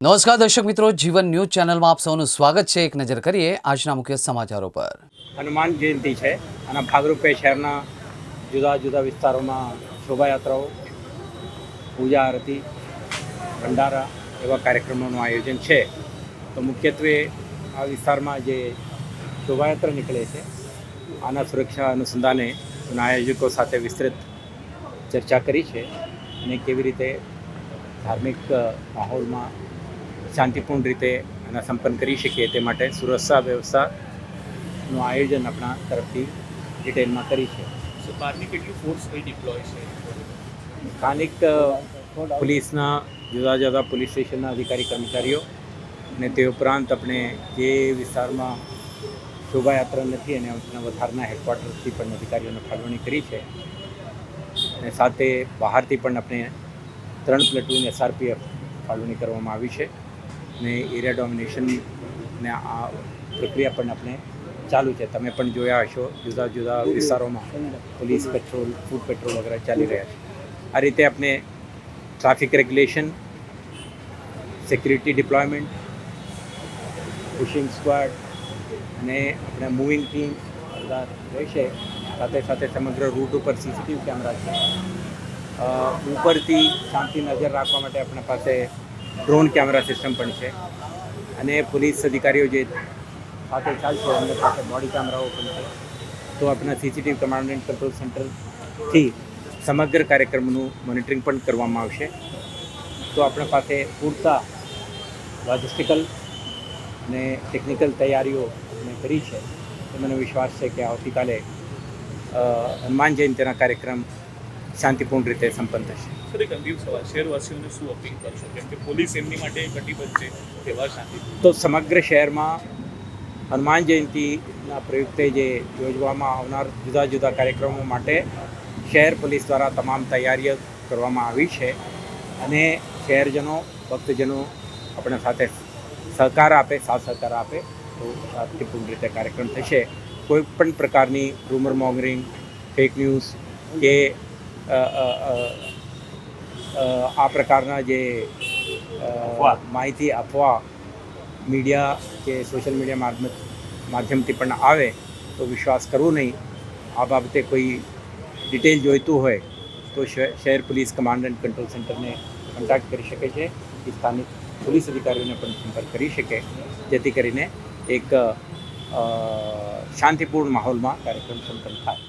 નમસ્કાર દર્શક મિત્રો, જીવન ન્યૂઝ ચેનલમાં આપ સૌનું સ્વાગત છે. એક નજર કરીએ આજના મુખ્ય સમાચારો પર. હનુમાન જયંતિ છે અને ભાગરૂપે શહેરના જુદા જુદા વિસ્તારોમાં શોભાયાત્રાઓ, પૂજા આરતી, ભંડારા એવા કાર્યક્રમોનું આયોજન છે. તો મુખ્યત્વે આ વિસ્તારમાં જે શોભાયાત્રા નીકળે છે, આના સુરક્ષા અનુસંધાને આયોજકો સાથે વિસ્તૃત ચર્ચા કરી છે અને કેવી રીતે ધાર્મિક માહોલમાં શાંતિપૂર્ણ રીતે એના સંપન્ન કરી શકીએ તે માટે સુરક્ષા વ્યવસ્થાનું આયોજન આપણા તરફથી ડિટેલમાં કરી છે. બહારની કેટલી ફોર્સ કઈ ડિપ્લોય છે? સ્થાનિક પોલીસના જુદા જુદા પોલીસ સ્ટેશનના અધિકારી કર્મચારીઓ અને તે ઉપરાંત આપણે જે વિસ્તારમાં શોભાયાત્રા નથી અને આપણા વધારના હેડક્વાર્ટરથી પણ અધિકારીઓને ફાળવણી કરી છે. અને સાથે બહારથી પણ આપણે ત્રણ પ્લેટુન એસઆરપીએફ ફાળવણી કરવામાં આવી છે. અને એરિયા ડોમિનેશન ને આ પ્રક્રિયા પણ આપણે ચાલુ છે. તમે પણ જોયા હશો, જુદા જુદા વિસ્તારોમાં પોલીસ પેટ્રોલ ફૂડ પેટ્રોલ વગેરે ચાલી રહ્યા છે. આ રીતે આપણે traffic regulation security deployment pushing squad અને આપણે મૂવિંગ ટીમ રહેશે. સાથે સાથે સમગ્ર રૂટ ઉપર સીસીટીવી કેમેરા છે. ઉપરથી શાંતિ નજર રાખવા માટે આપણા પાસે ડ્રોન કેમેરા સિસ્ટમ પણ છે. અને પોલીસ અધિકારીઓ જે સાથે ચાલશે, એમને પાસે બોડી કેમેરાઓ પણ છે. તો આપણા સીસીટીવી કમાન્ડ એન્ડ કંટ્રોલ સેન્ટરથી સમગ્ર કાર્યક્રમનું મોનિટરિંગ પણ કરવામાં આવશે. તો આપણા પાસે પૂરતા લોજિસ્ટિકલ અને ટેકનિકલ તૈયારીઓ અમે કરી છે. મને વિશ્વાસ છે કે આવતીકાલે હનુમાન જયંતિના કાર્યક્રમ શાંતિપૂર્ણ રીતે સંપન્ન થશે. સર એક અંતિમ સવાલ. શહેરવાસીઓને શું અપીલ કરશો? કેમ કે પોલીસ એમની માટે કટિબદ્ધ છે તહેવાર શાંતિ. તો સમગ્ર શહેરમાં હનુમાન જયંતિના પ્રયુક્તે જે યોજવામાં આવનાર જુદા જુદા કાર્યક્રમો માટે શહેર પોલીસ દ્વારા તમામ તૈયારીઓ કરવામાં આવી છે અને શહેરજનો ભક્તજનો આપણા સાથે સહકાર આપે સાથ સહકાર આપે તો શાંતિપૂર્ણ રીતે કાર્યક્રમ થશે. કોઈ પણ પ્રકારની રૂમર મોંગરિંગ ફેક ન્યૂઝ કે આ પ્રકારના જે માહિતી અફવા મીડિયા કે સોશિયલ મીડિયા માધ્યમ માધ્યમથી પણ આવે તો વિશ્વાસ કરવો નહીં. આ બાબતે કોઈ ડિટેલ જોઈતું હોય તો શહેર પોલીસ કમાન્ડ એન્ડ કંટ્રોલ સેન્ટરને કોન્ટેક્ટ કરી શકે છે. કે સ્થાનિક પોલીસ અધિકારીઓને પણ સંપર્ક કરી શકે જેથી કરીને એક શાંતિપૂર્ણ માહોલમાં કાર્યક્રમ સંપન્ન થાય.